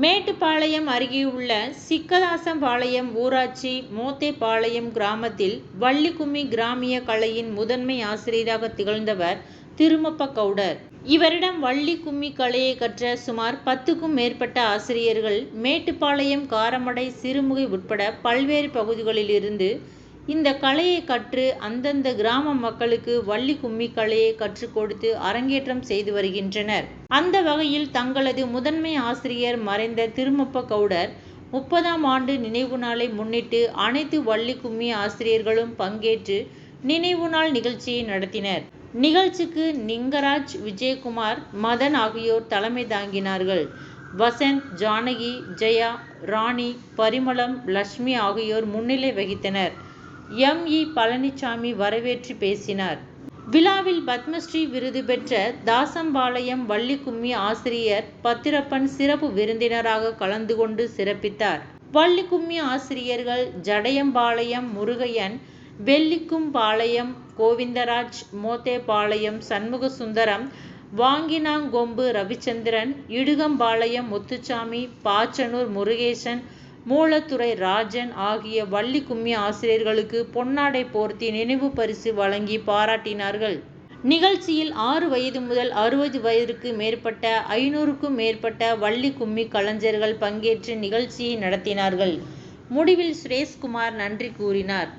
மேட்டுப்பாளையம் அருகேயுள்ள சிக்கதாசம்பாளையம் ஊராட்சி மோத்தேபாளையம் கிராமத்தில் வள்ளிக்கும்மி கிராமிய கலையின் முதன்மை ஆசிரியராக திகழ்ந்தவர் திருமப்ப கவுடர். இவரிடம் வள்ளி கும்மி கலையை கற்ற சுமார் பத்துக்கும் மேற்பட்ட ஆசிரியர்கள் மேட்டுப்பாளையம், காரமடை, சிறுமுகை உட்பட பல்வேறு பகுதிகளில் இருந்து இந்த கலையை கற்று அந்தந்த கிராம மக்களுக்கு வள்ளி கும்மி கலையை கற்றுக் கொடுத்து அரங்கேற்றம் செய்து வருகின்றனர். அந்த வகையில் தங்களது முதன்மை ஆசிரியர் மறைந்த திருமப்ப கவுடர் முப்பதாம் ஆண்டு நினைவு நாளை முன்னிட்டு அனைத்து வள்ளி கும்மி ஆசிரியர்களும் பங்கேற்று நினைவு நாள் நிகழ்ச்சியை நடத்தினர். நிகழ்ச்சிக்கு நிங்கராஜ், விஜயகுமார், மதன் ஆகியோர் தலைமை தாங்கினார்கள். வசந்த், ஜானகி, ஜெயா, ராணி, பரிமளம், லட்சுமி ஆகியோர் முன்னிலை வகித்தனர். எம். இ. பழனிசாமி வரவேற்று பேசினார். விழாவில் பத்மஸ்ரீ விருது பெற்ற தாசம்பாளையம் வள்ளி கும்மி ஆசிரியர் பத்திரப்பன் சிறப்பு விருந்தினராக கலந்து கொண்டு சிறப்பித்தார். வள்ளி கும்மி ஆசிரியர்கள் ஜடையம்பாளையம் முருகையன், வெள்ளிக்கும்பாளையம் கோவிந்தராஜ், மோத்தேபாளையம் சண்முகசுந்தரம், வாங்கினாங்கொம்பு ரவிச்சந்திரன், இடுகம்பாளையம் முத்துசாமி, பாச்சனூர் முருகேசன், மூலத்துறை ராஜன் ஆகிய வள்ளி கும்மி ஆசிரியர்களுக்கு பொன்னாடை போர்த்தி நினைவு பரிசு வழங்கி பாராட்டினார்கள். நிகழ்ச்சியில் ஆறு வயது முதல் அறுபது வயதிற்கு மேற்பட்ட ஐநூறுக்கும் மேற்பட்ட வள்ளி கும்மி கலைஞர்கள் பங்கேற்று நிகழ்ச்சியை நடத்தினார்கள். முடிவில் சுரேஷ்குமார் நன்றி கூறினார்.